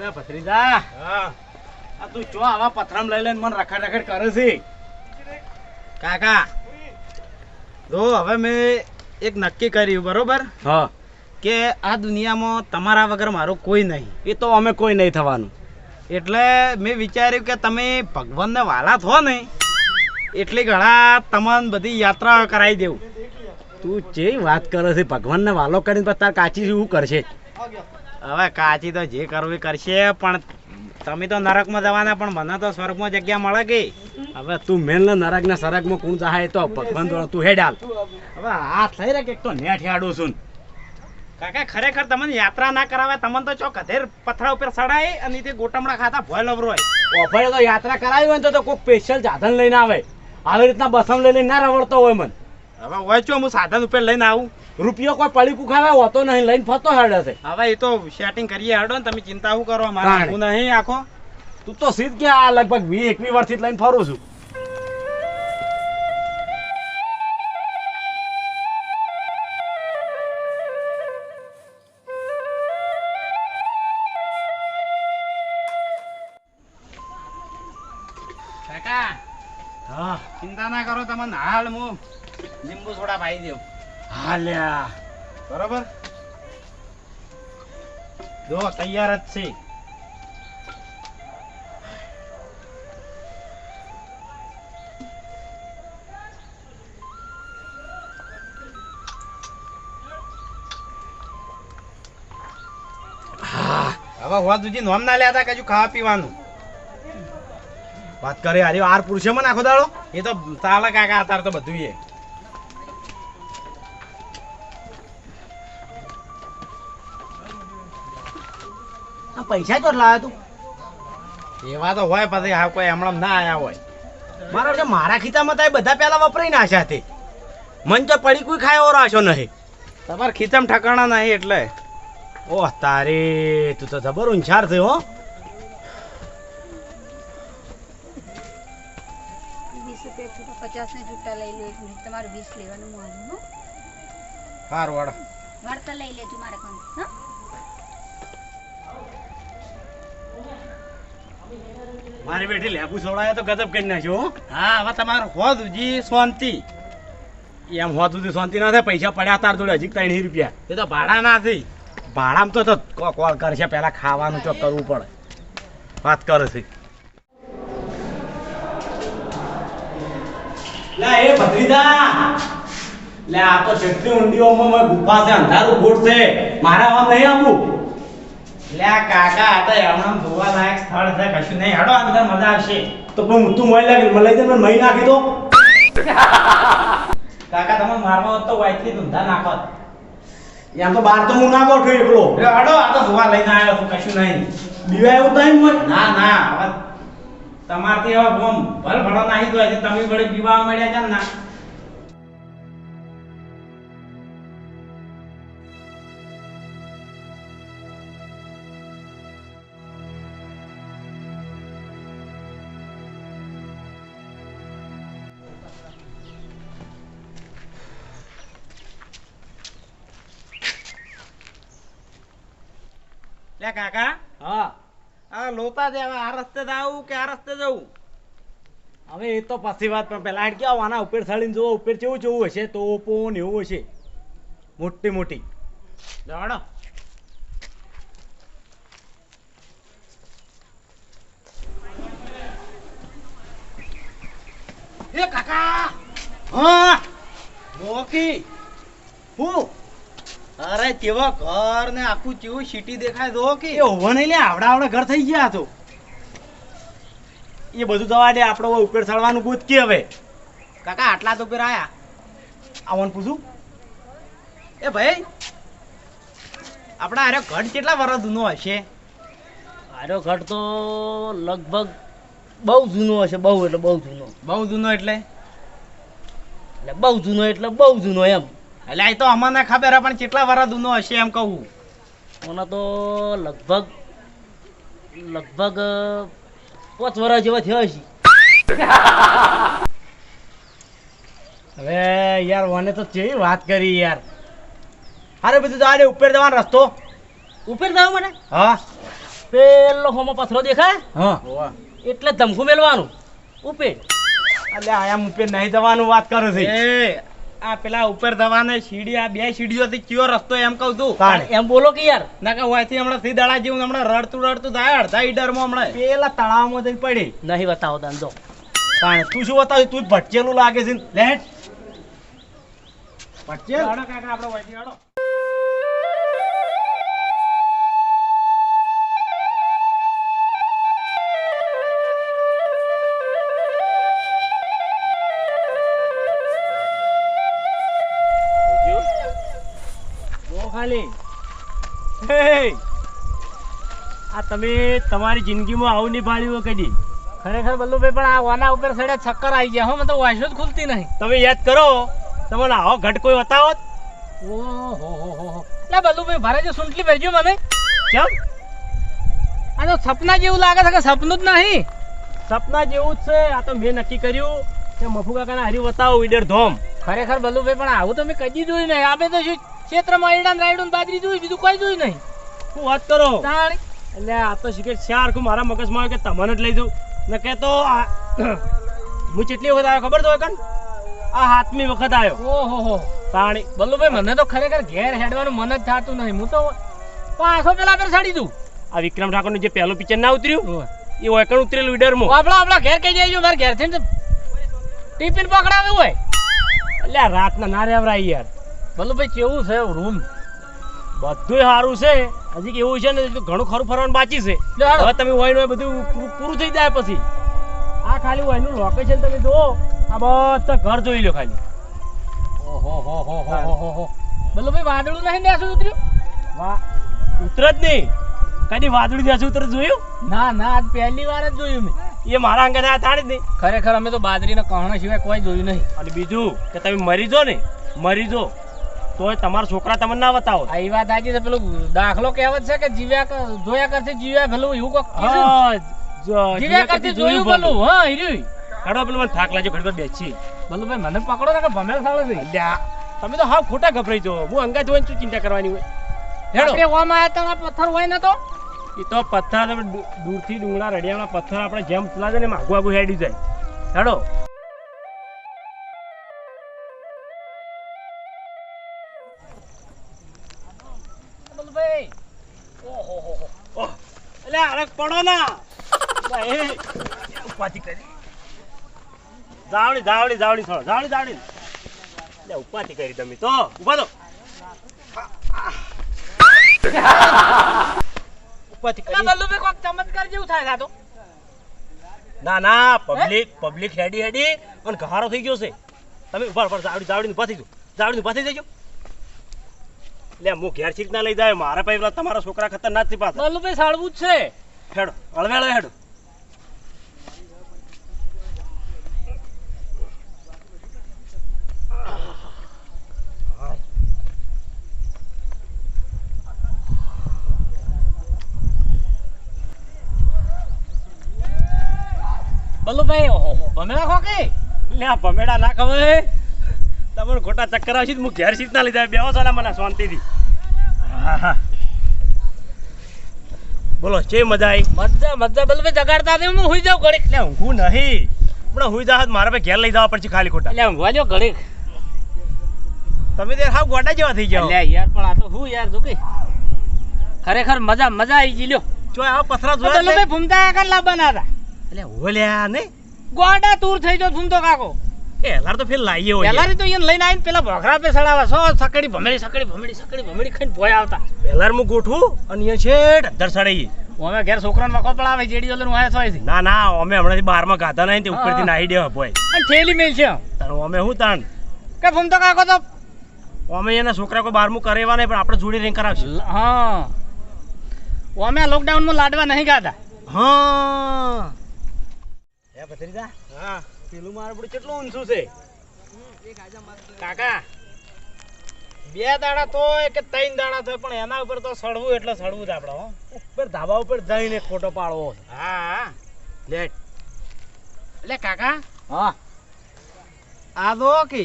લે ભત્રીજા. આ તું ચો આવા પથરામ લઈ લઈને મને રખડ રખડ કરે છે. કાકા જો હવે મેં એક નક્કી કર્યું બરોબર? હા. કે આ દુનિયામાં તમારા વગર મારું કોઈ નહીં. એ તો અમે કોઈ નહીં થવાનું. એટલે મેં વિચાર્યું કે તમે ભગવાનને વાલા થો ને એટલી ઘણા તમામ બધી યાત્રા કરાવી દેવું. તું જે વાત કરે છે ભગવાનને વાલો કરીને તાર કાચી શું કરશે. હવે કાચી તો જે કરવું એ કરશે પણ તમે તો નરકમાં જવાના પણ મને તો સ્વર્ગમાં જગ્યા મળે કે? હવે તું મેન નરક ને સરગમાં કોણ જાય તો ભગવાન તું હેડાલ હવે હાથ થઈ રે કે તો નેઠ હેડું છું. કાકા ખરેખર તમને યાત્રા ના કરાવે તમને તો ચોક અધેર પથરા ઉપર સડાય અને તે ગોટમડા ખાતા ભોય લવરો હોય. તો યાત્રા કરાવી હોય તો કોઈક સ્પેશિયલ સાધન લઈને આવે. આવી રીતના બસમ લઈને ના રવડતો હોય મન. હવે હોય છો હું સાધન ઉપર લઈને આવું. રૂપિયો કોઈ પડી ખાવે હોતો નહીં લઈને ફરતો હેડે છે. હવે એ તો સેટિંગ કરીએ હડો ને તમે ચિંતા શું કરો? મારે હું નહીં આખો. તું તો સીધ કે આ લગભગ વી એકવી વર્ષથી લઈને ફરું છું. કાકા હા. ચિંતા ના કરો તમને હાલ હું લીંબુ સોડા ભાઈ દઉં. હાલ્યા. બરોબર? જો તૈયાર જ છે. હવે હોવા સુધી નોમ ના લેતા કજુ ખાવા પીવાનું? વાત કરે અરે આર પુરુષે મને આખો દાડો? એ તો તાલા કાકા અત્યારે તો બધું એ. પૈસા ચોટ લાવ્યો તું. એવા તો હોય પછી હા કોઈ હમણાં ના આવ્યા હોય. મારા છે મારા ખીચામાં તો એ બધા પહેલા વપરાઈ ના સાથે. મન તો પડી કોઈ ખાય એવો રાશો નહીં. તમારે ખીચામાં ઠકાણા નહીં એટલે. ઓહ તારે તું તો જબર ઉંછાર થયો હો. પચાસ ને લઈ લે એક મિનિટ તમારે વીસ લેવાનું મારું સારું વાળો વળતર લઈ લેજો મારા કામ હા. મારી બેઠી લેબુ સોડાયા તો ગજબ કરી નાખ્યો હા. હવે તમારે હોદ જી શાંતિ એમ સુધી શાંતિ ના થાય પૈસા પડ્યા તાર જોડે હજી ત્રણ રૂપિયા. એ તો ભાડા ના થઈ. ભાડામાં તો તો કોલ કરશે પેલા ખાવાનું તો કરવું પડે. વાત કરે છે. લે એ ભત્રીજા. લે આ તો જેટલી ઊંડીઓમાં ગુફા છે અંધારું ગોઠ છે. મારા આમ નહીં આવું લે કાકા આ તો હમણાં જોવા લાયક સ્થળ છે કશું નહીં. હડો અંદર મજા આવશે. તો પણ તું મળી લાગી મને લઈ જઈને નાખી દો કાકા તમે મારવા હોત તો વાઈટલી ધૂંધા નાખો એમ તો બાર તો હું ના ગોઠું એકલો. હેડો આ તો જોવા લઈને આવ્યો છું કશું નહીં. બીવા એવું થાય ને ના ના હવે તમારથી હવે બોમ ભલ ભળો નાહી દો તમે વળી પીવા મળ્યા છે ને? ના કાકા? હા. આ લોતા છે હવે આ રસ્તે આવું કે આ રસ્તે જવું? હવે એ તો પછી વાત પણ પેલા કે આના ઉપર થાળીને જોવો ઉપર કેવું જોવું હશે તો ઓપો ને એવું હશે. મોટી મોટી. દોડો એ કાકા! હા! મોકી હું? અરે કેવા ઘર ને આખું કેવું સિટી દેખાય દો કે. એ હોવા નહીં લે આવડા આવડા ઘર થઈ ગયા તો. એ બધું દવા દે આપણો ઉપર ચડવાનું ગોત કે હવે. કાકા આટલા તો પેર આયા. આવવાનું પૂછું? એ ભાઈ આપણા અરે ઘટ કેટલા વર્ષ જૂનો હશે? આરો ઘટ તો લગભગ બહુ જૂનો હશે બહુ એટલે બહુ જૂનો. બહુ જૂનો એટલે? એટલે બહુ જૂનો એટલે બહુ જૂનો એમ. એટલે આ તો અમને ખબર પણ કેટલા વર્ષ જૂનો હશે એમ કહું. મને તો લગભગ લગભગ પાંચ વર્ષ જેવા થયા હશે. હવે યાર મને તો કેવી વાત કરી યાર. અરે બધું જાડે ઉપર જવાનો રસ્તો. ઉપર જવા મને હા. પેલો હોમો પથરો દેખાય? હા. એટલે ધમકું મેલવાનું ઉપેર. એટલે આયા ઉપર નહીં જવાનું વાત કરો છે. એ આ પેલા ઉપર જવાને સીડી આ બે સીડીઓથી કયો રસ્તો એમ કહું તું એમ બોલો કે યાર. ના કે હોયથી હમણાં થી દડા જેવું હમણાં રડતું રડતું થાય અડધા ઈડરમાં હમણાં. પેલા તળાવમાં જઈને પડી. નહીં બતાવો ધંધો તાણે તું શું બતાવ? તું ભટકેલું લાગે છે લેટ ભટકેલ? કાકા આપણે હોયથી ખાલી. આ તમે તમારી જિંદગીમાં આવું નહીં ભાળ્યું કદી. ખરેખર બલ્લુભાઈ પણ આ વાના ઉપર સડે ચક્કર આવી ગયા હો મને તો વાંચો જ ખુલતી નહીં. તમે યાદ કરો તમને આવો ઘટ કોઈ બતાવો ઓહો હો હો હો. એટલે બલ્લુભાઈ ભારે જે સુંટલી ભેજ્યું મને. કેમ આ તો સપના જેવું લાગે છે કે સપનું જ નહીં. સપના જેવું જ છે. આ તો મેં નક્કી કર્યું કે મફુ કાકાના હરી બતાવો ઈડર ધોમ. ખરેખર બલ્લુભાઈ પણ આવું તો મેં કદી જોયું નહીં. આપે તો શું ક્ષેત્રમાં ઈડા ને રાયડું બાજરી જોયું બીજું કોઈ જોયું નહીં. શું વાત કરો? એટલે આ તો શીખે ચાર મારા મગજમાં આવે કે તમને જ લઈ જાઉં. ને કે તો આ હું કેટલી વખત આવ્યો ખબર તો કન આ હાથમી વખત આવ્યો. ઓહો હો પાણી બલ્લુભાઈ મને તો ખરેખર ઘેર હેડવાનું મન જ થતું નહીં. હું તો પાછો પેલા પર સડી દઉં આ વિક્રમ ઠાકોરનું જે પહેલું પિક્ચર ના ઉતર્યું એ ઓયકણ ઉતરેલું ઈડરમાં. આપણા આપણા ઘેર કઈ જાય મારા ઘેર થઈને ટિફિન પકડાવ્યું હોય. એટલે રાતના ના રેવરાય યાર. બલ્લુભાઈ કેવું છે રૂમ બધું સારું છે. હજી કેવું છે ને ઘણું ખરું ફરવાનું બાકી છે. હવે તમે હોય ને બધું પૂરું- થઈ જાય પછી. આ ખાલી હોયનું લોકેશન તમે જુઓ. આ બધા ઘર જોઈ લો ખાલી. ઓહો હો હો હો હો. હો હો. બલ્લુભાઈ વાદળું નહીં નેસું ઉતર્યું? વાહ ઉતર જ નહીં. કદી વાદળું ત્યાં ઉતર જોયું? ના ના આજ પહેલી વાર જ જોયું મેં. એ મારા અંગે આ તાણી જ નહીં. ખરેખર અમે તો બાદરીના કહણા સિવાય કોઈ જોયું નહીં. અને બીજું કે તમે મરી જો ને મરી જો. તોય તમારા છોકરા તમને ના બતાવો. આ વાત સાચી છે પેલું દાખલો કહેવત છે કે જીવ્યા જોયા કરતી જીવ્યા ભલું એવું કોક કીધું. હા જો જીવ્યા કરતી જોયું ભલું. હા હીર્યું. હેડો પેલું મને થાક લાગ્યો ઘડી વાર બેસી મને પકડો ને કે ભમેલ સાળે છે તમે તો હાવ ખોટા ગભરાઈ જો હું અંગા જોઈને શું ચિંતા કરવાની હોય? હેડો. ઓમાં આયા પથ્થર હોય ને તો? એ તો પથ્થર દૂરથી ડુંગળા રડિયાના પથ્થર આપણે જેમ ચલા છે ને આગુ આગુ હેડી જાય. હેડો. બલ્લુભાઈ ઓહ, એટલે અરગ પડો ના. ઉપાધિ કરી. જાવડી જાવડી જાવડી થોડો જાવડી જાવડી એટલે ઉપાધિ કરી તમે તો. ઊભા દો ઉપાધિ કરી. કોક ચમત્કાર જેવું થાય તો ના ના પબ્લિક પબ્લિક હેડી હેડી. અને ઘારો થઈ ગયો છે. તમે ઊભા ઊભા જાવડી જાવડી ઊભા થઈ જાઓ જાવડી ઊભા થઈ જજો એટલે હું ઘેર છીક ના લઈ જાય મારા પાસે પેલા તમારા છોકરા ખતરનાકથી પાછા. બલ્લુભાઈ સાળવું જ છે. હેડો હળવે હળવે હેડો. બલ્લુભાઈ લે ભમેડા ના ખવાય. તમને ખોટા ચક્કર આવશે હું ઘેર સીટ ના લીધા બેહો સાલા મને શાંતિથી. હા, હા. બોલો છે મજા આવી મજા મજા. બલ્લુભાઈ જગાડતા નહીં હું હુઈ જાઉં ઘડીક. એટલે ઊંઘું નહીં. હમણાં હુઈ જાવ મારા ભાઈ ઘેર લઈ જવા પડશે ખાલી ખોટા. એટલે ઊંઘવા જો ઘડીક. તમે તે હાવ ગોડા જેવા થઈ જાઓ. લે યાર પણ આ તો હું યાર જોકે ખરેખર મજા મજા આવી ગઈ લ્યો. જો આ પથરા જોયા છે? બલ્લુભાઈ ભૂમતા કા લાવવાના હતા. એટલે ઓલ્યા ને? ગોડા તૂર થઈ જો ભૂમતો કાકો. એ તો ફેર લાઈએ હોય. પેલા તો એને લઈને આવીને પેલા ભોખરા પે સડાવા સો સકડી ભમેડી સકડી ભમેડી સકડી ભમેડી ખાઈને ભોય આવતા. એલાર હું ગોઠવું અને અહીંયા છેટ અધર સડાઈએ. અમે ઘેર છોકરાને મકો પડાવે જેડી ઓલું વાય સોય છે. ના ના અમે હમણાંથી બારમાં ગાતા નહીં તે ઉપરથી હા. નાહી દેવા પોય અને થેલી મેલ છે. તારો અમે શું તાણ? કે ભૂમતો કાકો તો. અમે એના છોકરા કોઈ બારમું કરેવા નહીં પણ આપણે જોડી રહીને કરાવશું. હા. અમે લોકડાઉનમાં લાડવા નહીં ગાતા હા. હે ભત્રીજા? હા. પેલું મારું બધું કેટલું ઊંચું છે? કાકા બે દાડા તો કે ત્રણ દાડા થાય પણ એના ઉપર તો સડવું એટલે સડવું જ આપણે હો. ઉપર ધાબા ઉપર જઈને ખોટો પાડવો. હા. હા લેટ. એટલે કાકા. હા. આ દો કે.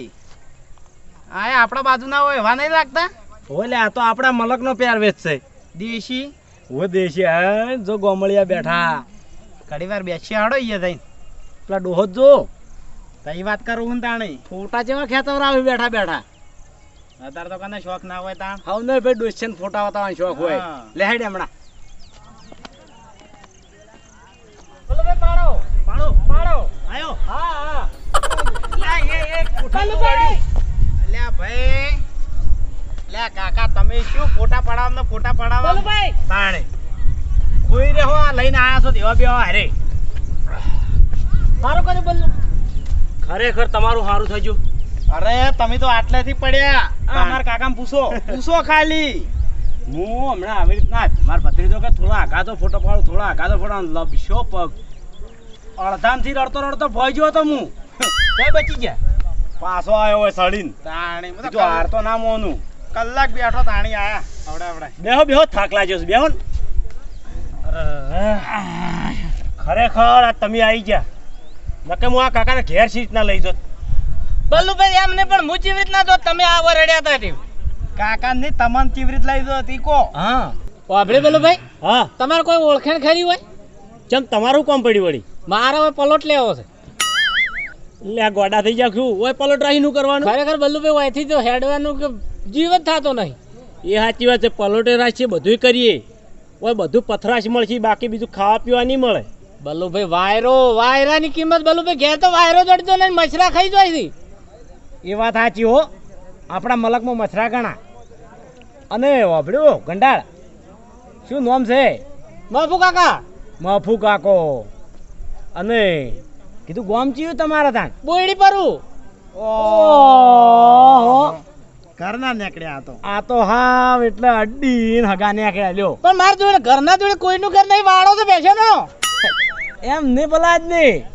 આ આપણા બાજુના હોય એવા નહીં લાગતા ઓલે આ તો આપણા મલકનો પ્યાર વેચશે દેશી? ઓ દેશી હા જો ગોમળિયા બેઠા. ઘડી વાર બેસી હાડો અહીંયા જઈને. પેલા ડોહો જો. તઈ વાત કરું હું તાણે. ફોટા જેવા ખેતવરાવે બેઠા બેઠા. અત્યારે તો કને શોખ ના હોય તાણ. હવ નહીં ભાઈ ડોસન ફોટા વાતાવરણ શોખ હોય. હા. હમણાં. બોલો ભાઈ પાડો. પાડો. પાડો. આયો. હા હા. લે એ એ કોઠાનું વાળ્યું. લ્યા ભાઈ. લ્યા કાકા તમે શું ફોટા પડાવો ને ફોટા પડાવો તાણે. કોઈ રે હો લઈને આયા છો દેવા બેવા સારું કર્યું બોલું ખરેખર તમારું સારું થઈ ગયું. અરે તમે તો આટલેથી પડ્યા. અમારા કાકાને પૂછો. પૂછો ખાલી. હું હમણાં આવી રીતના જ મારા ભત્રીજો કે થોડા આઘાતો ફોટો પાડો થોડા આઘાતો ફોટો લપશો પગ. અડધામથી રડતો રડતો ભોઈ ગયો તો હું. કઈ બચી ગયા. પાછો આવ્યો હોય સડીન તાણી જો હાર તો ના મોનું. કલાક બેઠો તાણી આયા. આવડે આવડે બેહો બેહો થાક લાગ્યો છે. બેહો ખરેખર આ તમે આવી ગયા. નકે હું આ કાકાને ઘેર સી રીતના લઈ જોત. બલ્લુભાઈ એમને પણ હું ચીવી રીતના જો તમે આવો રડ્યા હતા ટીમ કાકા તમામ તમન કેવી રીત લઈ દો તી કો. હા. વાભળે બલ્લુભાઈ? હા. તમારે કોઈ ઓળખાણ ખરી હોય? ચમ તમારું કોમ પડી વળી? મારે હવે પલોટ લેવો છે. લે આ ગોડા થઈ ગયા છું ઓય પલોટ રાહીનું કરવાનું? ખરેખર બલ્લુભાઈ અહીંથી તો હેડવાનું કે જીવ જ થતો નહીં. એ સાચી વાત છે પલોટે રાખીએ બધુંય કરીએ. ઓય બધું પથરાશ મળશે બાકી બીજું ખાવા પીવા નહીં મળે. બલ્લુભાઈ વાયરો વાયરાની કિંમત બલ્લુભાઈ ઘેર તો વાયરો જડતો ને મછરા ખાઈ જાય છે. એ વાત સાચી હો. આપણા મલકમાં મછરા ગણા. અને વાપડ્યો ગંડાળ. શું નામ છે? મફુ કાકા. મફુ કાકો. અને કીધું ગોમ ચીયું તમારા તાન? બોયડી પરું. ઓહો. ઘરના નીકળ્યા તો. આ તો હાવ એટલે અડ્ડી હગા નીકળ્યા લ્યો. પણ મારા જોડે ઘરના જોડે કોઈનું ઘર નહીં વાળો તો બેસે નો. એમ નહીં બોલા જ નહીં.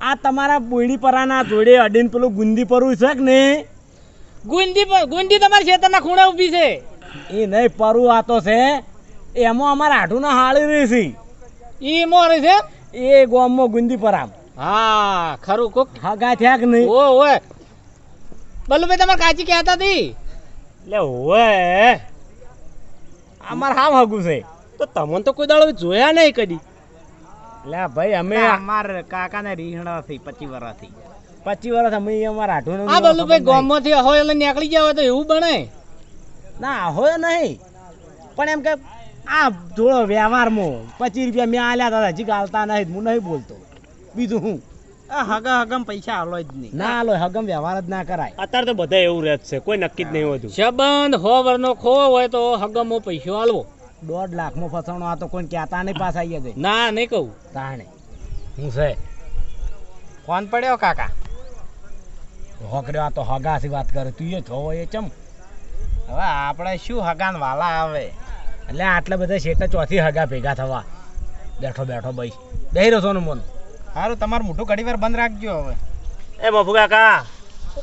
આ તમારા બોયડી પરાના જોડે અડીને પેલું ગુંદી પરવું છે કે નહીં? ગુંદી ગુંદી તમારા ખેતરના ખૂણે ઊભી છે. એ નહીં પરવું આ તો છે. એમાં અમારા હાઠુના હાળી રહી છે. ઈ મોરે છે? એ ગોમમાં ગુંદી પરામ. હા ખરું કોક. હગા થયા કે નહીં? ઓ ઓય. બલ્લુભાઈ તમારે કાચી કહેતા હતી એટલે ઓય. અમાર હામ હગું છે. તો તમને તો કોઈ દાડો જોયા નહીં કદી. લે ભાઈ અમે અમાર કાકાને રીહણા થઈ પચી વર્ષથી પચી વર્ષ અમે અમારા હાઠું આ ભાઈ ગામમાંથી અહો એટલે નીકળી ગયા હોય તો એવું બને? ના હોય નહીં. પણ એમ કે આ જોડો વ્યવહારમાં પચીસ રૂપિયા મેં આલ્યા હતા હજી ગાલતા નહીં હું નહીં બોલતો. બીજું હું? આ હગા હગમ પૈસા આલો જ નહીં. ના આલો હગમ વ્યવહાર જ ના કરાય. અત્યારે તો બધા એવું રહે છે કોઈ નક્કી જ નહીં હોતું. સંબંધ હો વરનો ખો હોય તો હગમો પૈસો આલવો. દોઢ લાખમાં ફસાણો આ તો કોઈ કહેતા નહીં પાછા આવી જાય ના નહીં કહું. તાણે. હું છે? ફોન પડ્યો કાકા? હોકર્યો આ તો હગાસી વાત કરે તું એ છો એ ચમ. હવે આપણે શું હગાન વાલા આવે? એટલે આટલા બધા શેટા ચોથી હગા ભેગા થવા. બેઠો બેઠો ભાઈ બેહી રહ્યો સોનું મન. સારું તમારું મોટું ઘડી વાર બંધ રાખજો હવે. એ બફુ કાકા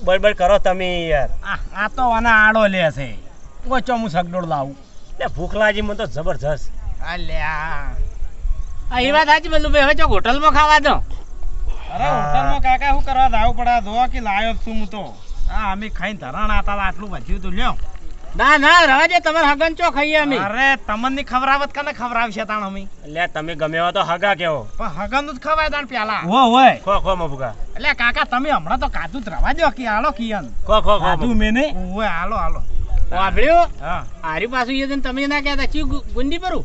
બળબડ કરો તમે યાર. આ આ તો આના આડો લે છે. ઓછો હું સગડોળ લાવું. લે ભૂખ લાગી મને તો જબરજસ્ત. અલ્યા. આ એ વાત સાચી બધું હવે ચોક હોટલમાં ખાવા દો. અરે હોટલમાં કાકા શું કરવા જાવું પડે? જો કે લાયો જ છું હું તો. આ અમે ખાઈને ધરણ આતા હતા, આટલું વધ્યું તું લ્યો. ના ના રાજે તમે તમારે હગન ચો ખાઈએ અમે. અરે તમને ખવરાવત કને ખવરાવશે તાણ અમે? લે તમે ગમે એવા તો હગા કેવો. પણ હગન જ ખવાય તાણ પેલા. હો હોય ખો ખો મભુકા એટલે કાકા તમે હમણાં તો કાધું જ રવા દો કે હાલો કિયન? ખો ખો ખો કાધું. મેને ઓય હાલો હાલો. વાપર્યો? આરી પાછું એ દિન તમે ના કહેતા ચી ગુંડી પરું?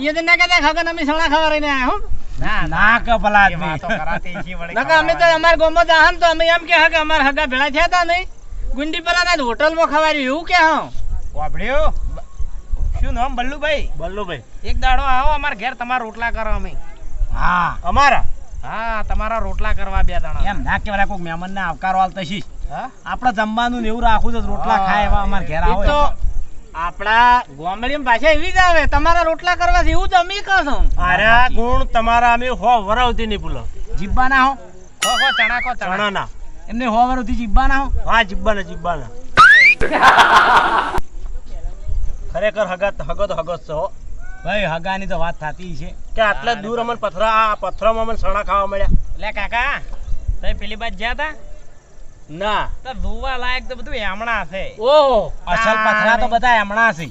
એ દિન ના કહેતા હગન અમે સણા ખાવા રહીને આયા હો. ના ના. કે ભલા આદમી વાતો કરાતી છે વળી નકર અમે તો અમારા ગામમાં જાહન તો અમે એમ કે હા કે અમારા હગા ભેળા થયા તા નહીં. ગુંડી પરાના હોટલમાં ખવાર્યું એવું કે હા? વાપડ્યો શું નામ? બલ્લુભાઈ? બલ્લુભાઈ. એક દાડો આવો અમાર ઘેર તમારા રોટલા કરો અમે. હા. અમારા? હા. તમારા રોટલા કરવા બે દાણા. એમ ના કેવરા કોઈક મહેમાન ને આવકારો આલતા શીશ આપણે જમવાનું ને એવું રાખવું છે રોટલા ખાય એવા અમારા ઘેર આવે તો આપણા ગોમડી ભાષા એવી જ આવે તમારા રોટલા કરવા એવું તો અમે કહો અરે ગુણ તમારા અમે હો વરાવતી નહીં ભૂલો. જીબ્બા ના હો ખો ચણા કો ચણા. ના એમને હો વરુથી જીબ્બા ના હો. હા જીબ્બાના જીબ્બાના. ખરેખર હગત હગત હગત છે હો. ભાઈ હગાની તો વાત થતી છે. કે આટલા દૂર અમને પથરા આ પથરામાં અમને સણા ખાવા મળ્યા. લે કાકા તમે પેલી બાજ જ્યાં તા ના. તો જોવા લાયક તો બધું એમણા છે. ઓહો. અસલ પથરા તો બધા એમણા છે.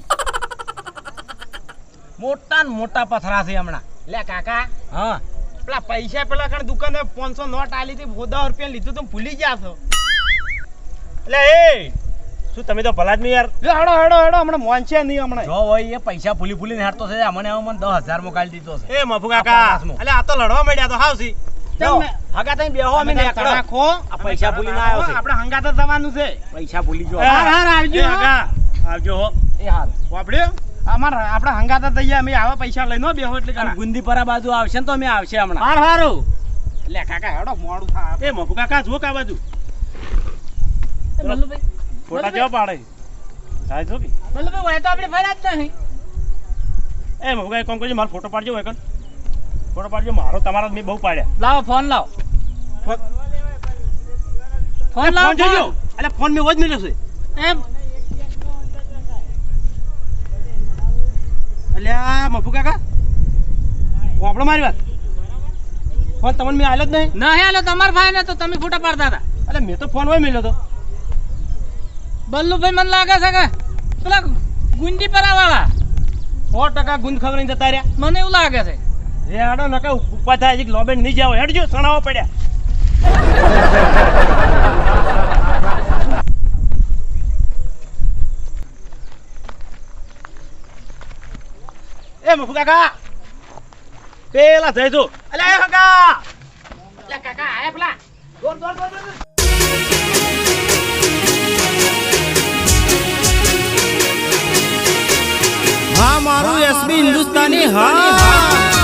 મોટા ને મોટા પથરા છે હમણાં લે કાકા. હા. પેલા પૈસા પેલા કણ દુકાને પાંચસો નોટ આલી હતી બોદા રૂપિયા લીધું તો ભૂલી ગયા છો. એટલે એ! શું તમે તો ભલા જ નહીં યાર. હેડો હેડો હેડો હમણાં મોનશે નહીં હમણાં. જો હોય એ પૈસા ભૂલી ભૂલીને હારતો છે. અમને હવે મને દસ હજારમાં દીધો છે. એ મફુ કાકા. એટલે આ તો લડવા માંડ્યા તો હાવસી હગા થઈને બેહો અમે નેકળો. રાખો આ પૈસા ભૂલીને આવ્યો છે. આપણે હંગાત જ છે. પૈસા ભૂલી જો એ, હાર, હાર, આવજો, હગા, આવજો હો. એ હાલ. વાપડ્યો અમાર આપણે હંગાત જ અમે આવા પૈસા લઈને બેહો એટલે અને કરા ગુંદીપરા બાજુ આવશે ને તો અમે આવશે હમણાં. હાર હારું. એટલે કાકા હેડો મોડું એ મફુ કાકા જુઓ કા બાજુ. એ ફોટા કેવા પાડે? થાય જો કે? બલ્લુભાઈ હોય તો આપણે ફર્યા નહીં એ મફુ કાકા કોમ કરજો મારો ફોટો પાડજો હોય ફોટો પાડજો મારો તમારા મેં બહુ પાડ્યા. લાવો ફોન લાવો. ફોન- લાવો ફોન જોજો. એટલે ફોન મેં વજ મેલ્યો છે. એમ. આ મફુ કાકા? વાપડો મારી વાત. ફોન તમને મેં આલ્યો જ નહીં. ના હેલો તમાર ભાઈ ને તો તમે ફોટા પાડતા હતા. એટલે મેં તો ફોન હોય મેલ્યો તો. બલ્લુભાઈ મને લાગે છે કે પેલા ગુંજી પરાવાળા. સો ટકા ગુંદ ખબર જતા રહ્યા. મને એવું લાગે છે. એ હાડો નકા ઉપા થાય હજી લોબેન નહીં જાવ હેડજો સણાવો પડ્યા. એ મફુ કાકા. પેલા જઈ જો. અલે એ કાકા. લે કાકા આયા પેલા. દોર દોર દોર. હા મારું એસબી હિન્દુસ્તાની હા.